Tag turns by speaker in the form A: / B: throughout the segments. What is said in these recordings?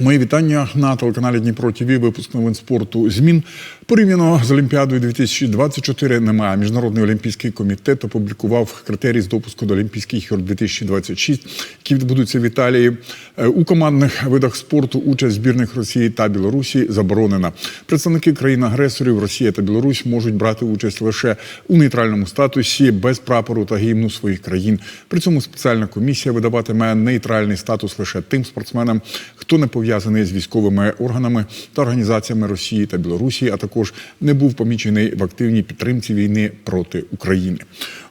A: Мої вітання на телеканалі Дніпро ТВ, випуск новин спорту змін. Порівняно з Олімпіадою 2024 немає. Міжнародний олімпійський комітет опублікував критерії з допуску до Олімпійських ігор 2026, які відбудуться в Італії. Е, У командних видах спорту участь збірних Росії та Білорусі заборонена. Представники країн-агресорів Росія та Білорусь можуть брати участь лише у нейтральному статусі без прапору та гімну своїх країн. При цьому спеціальна комісія видаватиме нейтральний статус лише тим спортсменам, хто не пов'язаний з військовими органами та організаціями Росії та Білорусі, а також не був помічений в активній підтримці війни проти України.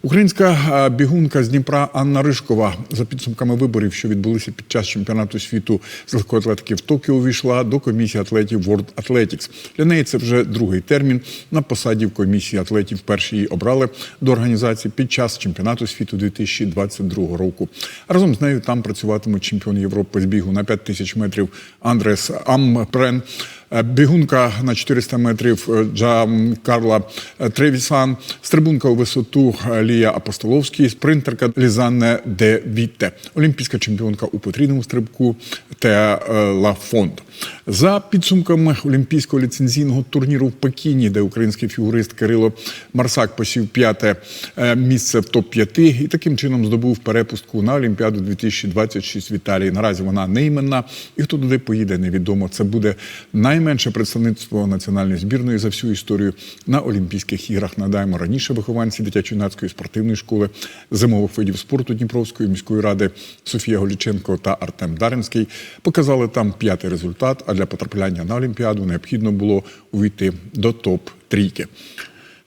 A: Українська бігунка з Дніпра Анна Ришкова за підсумками виборів, що відбулися під час чемпіонату світу з легкої атлетики в Токіо, увійшла до комісії атлетів World Athletics. Для неї це вже другий термін на посаді в комісії атлетів. Перші її обрали до організації під час чемпіонату світу 2022 року. Разом з нею там працюватимуть чемпіон Європи з бігу на 5 тисяч метрів Andres Ampren. Е, Бігунка на 400 метрів е, Джан Карла е, Тревісан, стрибунка у висоту Лія Апостоловський, спринтерка Лізанне де Вітте, олімпійська чемпіонка у потрійному стрибку Теа Лафонд. За підсумками олімпійського ліцензійного турніру в Пекіні, де український фігурист Кирило Марсак посів п'яте місце в топ-5 і таким чином здобув перепустку на Олімпіаду 2026 в Італії. Наразі вона не іменна, і хто туди поїде, невідомо. Це буде найменше представництво національної збірної за всю історію на Олімпійських іграх. Надаємо раніше вихованці дитячо-юнацької спортивної школи зимових видів спорту Дніпровської міської ради Софія Голіченко та Артем Даринський показали там п'ятий результат. А для потрапляння на Олімпіаду необхідно було увійти до топ трійки.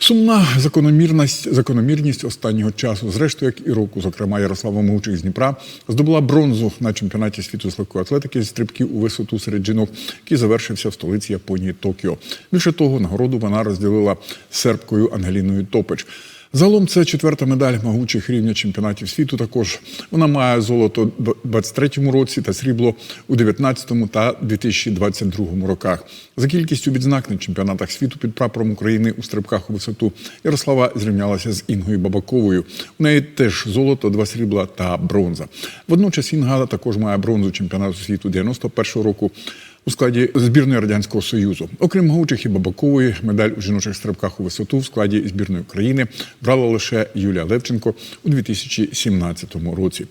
A: Сумна закономірність, закономірність останнього часу, зрештою, як і року, зокрема Ярослава Мовчик з Дніпра, здобула бронзу на чемпіонаті світу з легкої атлетики зі стрибків у висоту серед жінок, який завершився в столиці Японії Токіо. Більше того, нагороду вона розділила сербкою Ангеліною Топич. Загалом це четверта медаль могучих рівня чемпіонатів світу. Також вона має золото в 23-му році та срібло у 19-му та 2022 роках. За кількістю відзнак на чемпіонатах світу під прапором України у стрибках у висоту Ярослава зрівнялася з Інгою Бабаковою. У неї теж золото, два срібла та бронза. Водночас Інга також має бронзу чемпіонату світу 91-го року у складі збірної радянського союзу. Окрім Гаучих і Бабакової, медаль у жіночих стрибках у висоту в складі збірної України брала лише Юлія Левченко у 2017 році.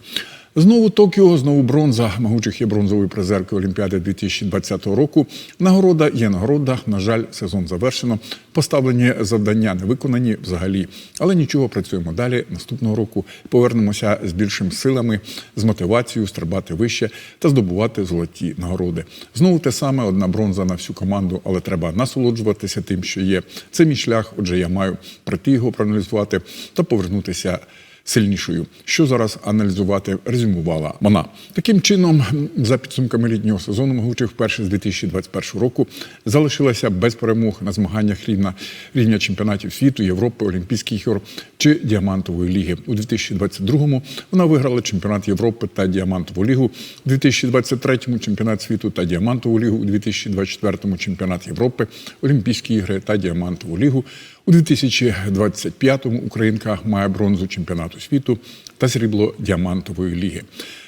A: Знову Токіо, знову бронза. Могучих є бронзовою призеркою Олімпіади 2020 року. Нагорода є нагорода. На жаль, сезон завершено. Поставлені завдання не виконані взагалі. Але нічого, працюємо далі. Наступного року повернемося з більшими силами, з мотивацією стрибати вище та здобувати золоті нагороди. Знову те саме, одна бронза на всю команду, але треба насолоджуватися тим, що є. Це мій шлях. Отже, я маю пройти його, проаналізувати та повернутися сильнішою. Що зараз аналізувати резюмувала вона. Таким чином, за підсумками літнього сезону, могучих вперше з 2021 року залишилася без перемог на змаганнях рівня, рівня чемпіонатів світу, Європи, Олімпійських ігор чи Діамантової ліги. У 2022-му вона виграла чемпіонат Європи та Діамантову лігу. У 2023-му чемпіонат світу та Діамантову лігу. У 2024-му чемпіонат Європи, Олімпійські ігри та Діамантову лігу. У 2025-му Українка має бронзу чемпіонату світу та срібло діамантової ліги.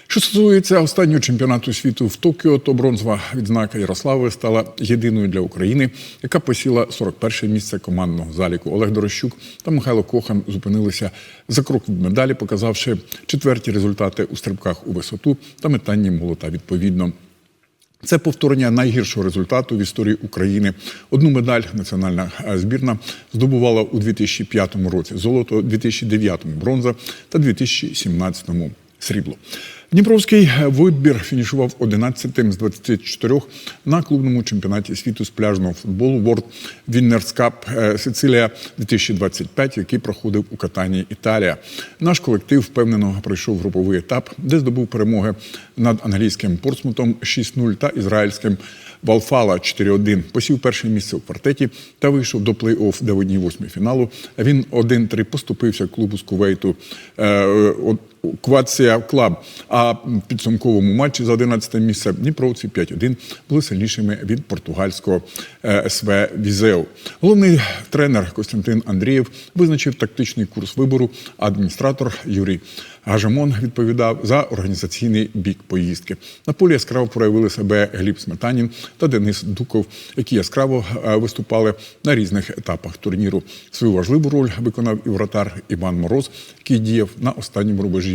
A: Що стосується останнього чемпіонату світу в Токіо, то бронзова відзнака Ярослави стала єдиною для України, яка посіла 41 місце командного заліку. Олег Дорощук та Михайло Кохан зупинилися за крок від медалі, показавши четверті результати у стрибках у висоту та метанні молота відповідно. Це повторення найгіршого результату в історії України. Одну медаль національна е, збірна здобувала у 2005 році. Золото у 2009 бронза та 2017 срібло. Дніпровський вибір фінішував 11-тим з 24 на клубному чемпіонаті світу з пляжного футболу World Winners Cup е, Сицилія 2025, який проходив у Катані Італія. Наш колектив впевнено пройшов груповий етап, де здобув перемоги над англійським Портсмутом 6-0 та ізраїльським Валфала 4-1. Посів перше місце у квартеті та вийшов до плей-офф, де в одній восьмій фіналу він 1-3 поступився клубу з Кувейту. Квація Клаб. А в підсумковому матчі за 11 місце Дніпровці 5-1 були сильнішими від португальського е, СВ Візеу. Головний тренер Костянтин Андрієв визначив тактичний курс вибору. Адміністратор Юрій Гажамон відповідав за організаційний бік поїздки. На полі яскраво проявили себе Гліб Сметанін та Денис Дуков, які яскраво е, виступали на різних етапах турніру. Свою важливу роль виконав і вратар Іван Мороз, який діяв на останньому рубежі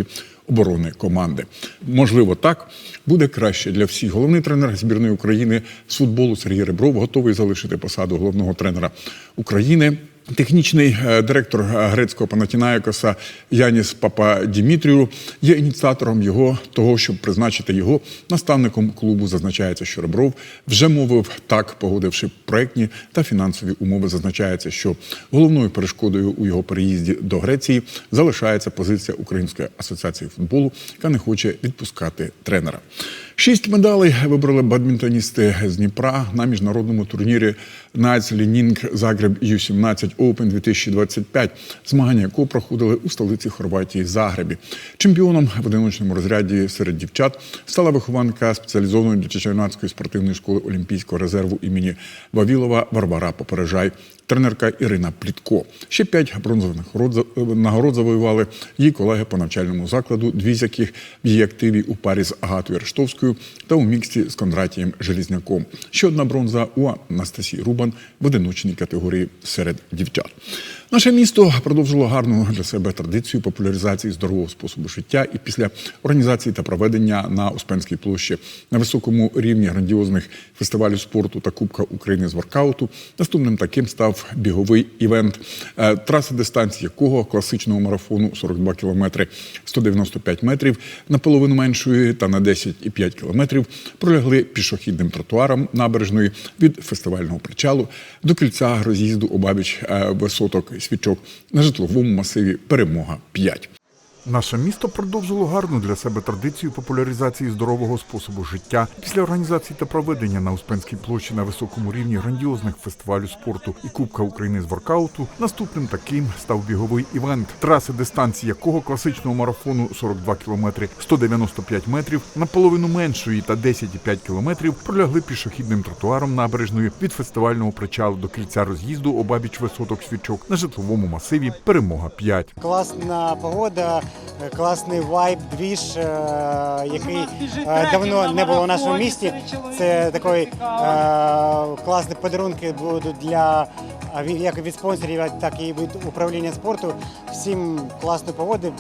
A: оборони команди. Можливо, так буде краще для всіх. Головний тренер збірної України з футболу Сергій Ребров готовий залишити посаду головного тренера України. Технічний е, директор е, грецького Панатінаєкоса Яніс Пападімітрію є ініціатором його того, щоб призначити його наставником клубу. Зазначається, що Ребров вже мовив так, погодивши проектні та фінансові умови. Зазначається, що головною перешкодою у його переїзді до Греції залишається позиція Української асоціації футболу, яка не хоче відпускати тренера. Шість медалей вибрали бадмінтоністи з Дніпра на міжнародному турнірі Leaning Zagreb U17 Open 2025, змагання якого проходили у столиці Хорватії Загребі. Чемпіоном в одиночному розряді серед дівчат стала вихованка спеціалізованої дитячо-юнацької спортивної школи Олімпійського резерву імені Вавілова Варвара Попережай. Тренерка Ірина Плітко. Ще п'ять бронзових нагород, завоювали її колеги по навчальному закладу, дві з яких в її активі у парі з Агатою Рештовською та у міксті з Кондратієм Желізняком. Ще одна бронза у Анастасії Рубан в одиночній категорії серед дівчат. Наше місто продовжило гарну для себе традицію популяризації здорового способу життя і після організації та проведення на Успенській площі на високому рівні грандіозних фестивалів спорту та Кубка України з воркауту. Наступним таким став біговий івент, е, траси дистанції якого класичного марафону 42 кілометри 195 метрів, наполовину меншої та на 10,5 кілометрів пролягли пішохідним тротуаром набережної від фестивального причалу до кільця роз'їзду обабіч е, висоток свічок на житловому масиві Перемога 5.
B: Наше місто продовжило гарну для себе традицію популяризації здорового способу життя після організації та проведення на Успенській площі на високому рівні грандіозних фестивалю спорту і Кубка України з воркауту. Наступним таким став біговий івент, траси дистанції якого класичного марафону 42 кілометри 195 метрів, наполовину меншої та 10,5 кілометрів пролягли пішохідним тротуаром набережною від фестивального причалу до кільця роз'їзду обабіч висоток свічок на житловому масиві Перемога 5
C: Класна погода, класний вайб, двіж, е, який е, давно не було в нашому місті. Це такий е, класні подарунки будуть для як від спонсорів, так і від управління спорту. Всім класної погоди,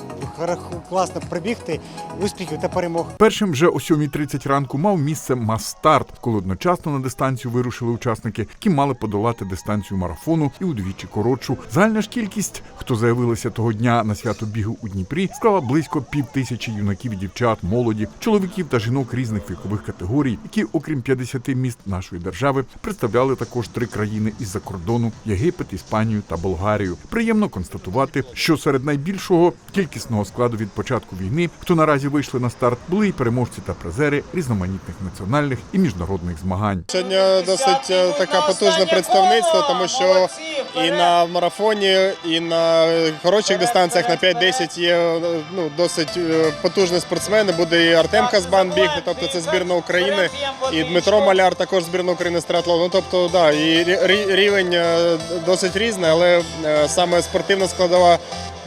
C: класно прибігти, успіхів та перемог.
B: Першим вже о 7.30 ранку мав місце мас-старт, коли одночасно на дистанцію вирушили учасники, які мали подолати дистанцію марафону і удвічі коротшу. Загальна ж кількість, хто заявилися того дня на свято бігу у Дніпрі, склала близько пів тисячі юнаків дівчат, молоді, чоловіків та жінок різних вікових категорій, які, окрім 50 міст нашої держави, представляли також три країни із-за кордону: Єгипет, Іспанію та Болгарію. Приємно констатувати, що серед найбільшого кількісного складу від початку війни, хто наразі вийшли на старт, були і переможці та призери різноманітних національних і міжнародних змагань.
D: Сьогодні досить е, таке потужне представництво, тому що і на марафоні, і на коротших дистанціях на 5-10 є ну, досить е, потужні спортсмени. Буде і Артем Казбан бігти, тобто це збірна України, і Дмитро Маляр також збірна України з. Ну, тобто, да, і рі- рі- рівень е, досить різний, але е, саме спортивна складова.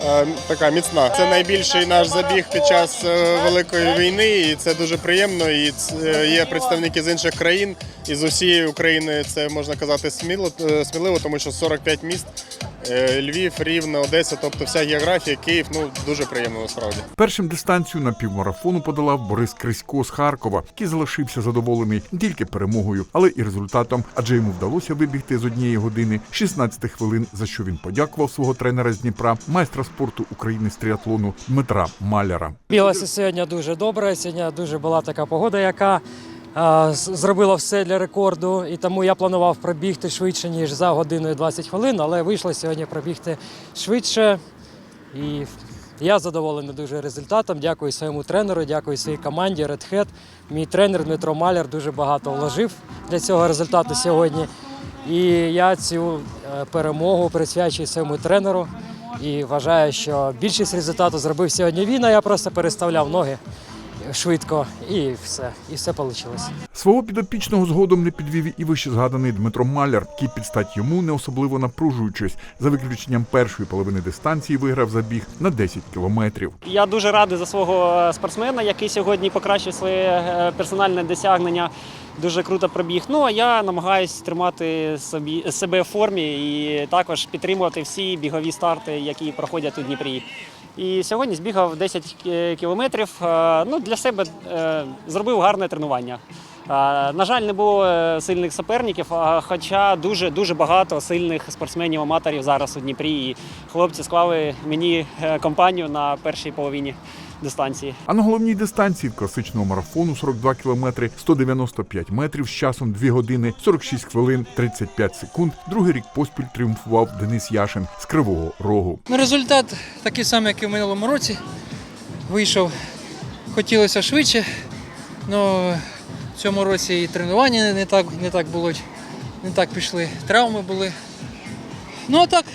D: е, Така міцна. Це найбільший наш забіг під час е, великої війни, і це дуже приємно. І є представники з інших країн і з усієї України. Це можна казати сміло, е, сміливо, тому що 45 міст. Е, Львів, Рівне, Одеса, тобто вся географія, Київ. Ну дуже приємно насправді.
B: Першим дистанцію на півмарафону подолав Борис Крисько з Харкова, який залишився задоволений не тільки перемогою, але і результатом, адже йому вдалося вибігти з однієї години 16 хвилин, за що він подякував свого тренера з Дніпра, майстра спорту України з тріатлону Дмитра Маляра.
E: Біглося сьогодні дуже добре. Сьогодні дуже була така погода, яка зробила все для рекорду. І тому я планував пробігти швидше, ніж за годину і 20 хвилин, але вийшло сьогодні пробігти швидше. І я задоволений дуже результатом. Дякую своєму тренеру, дякую своїй команді Red Hat. Мій тренер Дмитро Маляр дуже багато вложив для цього результату сьогодні. І я цю е, перемогу присвячую своєму тренеру І вважаю, що більшість результату зробив сьогодні він, а я просто переставляв ноги швидко і все. І все вийшло.
A: Свого підопічного згодом не підвів і вище згаданий Дмитро Маляр, який під стать йому, не особливо напружуючись, за виключенням першої половини дистанції виграв забіг на 10 кілометрів.
F: Я дуже радий за свого е, спортсмена, який сьогодні покращив своє е, персональне досягнення. Дуже круто пробіг. Ну а я намагаюся тримати собі себе в формі і також підтримувати всі бігові старти, які проходять у Дніпрі. І сьогодні збігав 10 кілометрів. Е, Ну, для себе е, зробив гарне тренування. Е, На жаль, не було сильних суперників, хоча дуже дуже багато сильних спортсменів-аматорів зараз у Дніпрі. І хлопці склали мені компанію на першій половині дистанції.
A: А на головній дистанції класичного марафону 42 кілометри 195 метрів з часом 2 години 46 хвилин 35 секунд. Другий рік поспіль тріумфував Денис Яшин з Кривого Рогу.
G: Ну, результат такий самий, як і в минулому році. Вийшов, хотілося швидше, але в цьому році і тренування не так, не так було, не так пішли, травми були. Ну а так,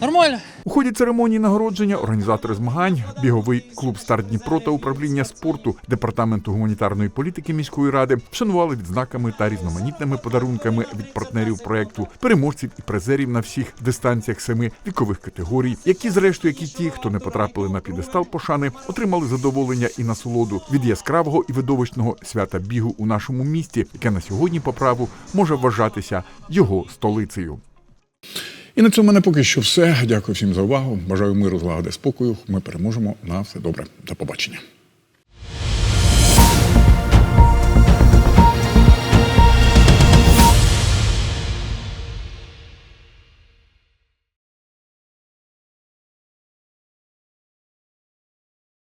G: нормально.
A: У ході церемонії нагородження організатори змагань, біговий клуб Старт Дніпро та управління спорту департаменту гуманітарної політики міської ради вшанували відзнаками та різноманітними подарунками від партнерів проекту, переможців і призерів на всіх дистанціях семи вікових категорій, які, зрештою, як і ті, хто не потрапили на підестал пошани, отримали задоволення і насолоду від яскравого і видовищного свята бігу у нашому місті, яке на сьогодні по праву може вважатися його столицею.
H: І на цьому мене поки що все. Дякую всім за увагу. Бажаю миру, злагоди, спокою. Ми переможемо. На все добре. До побачення.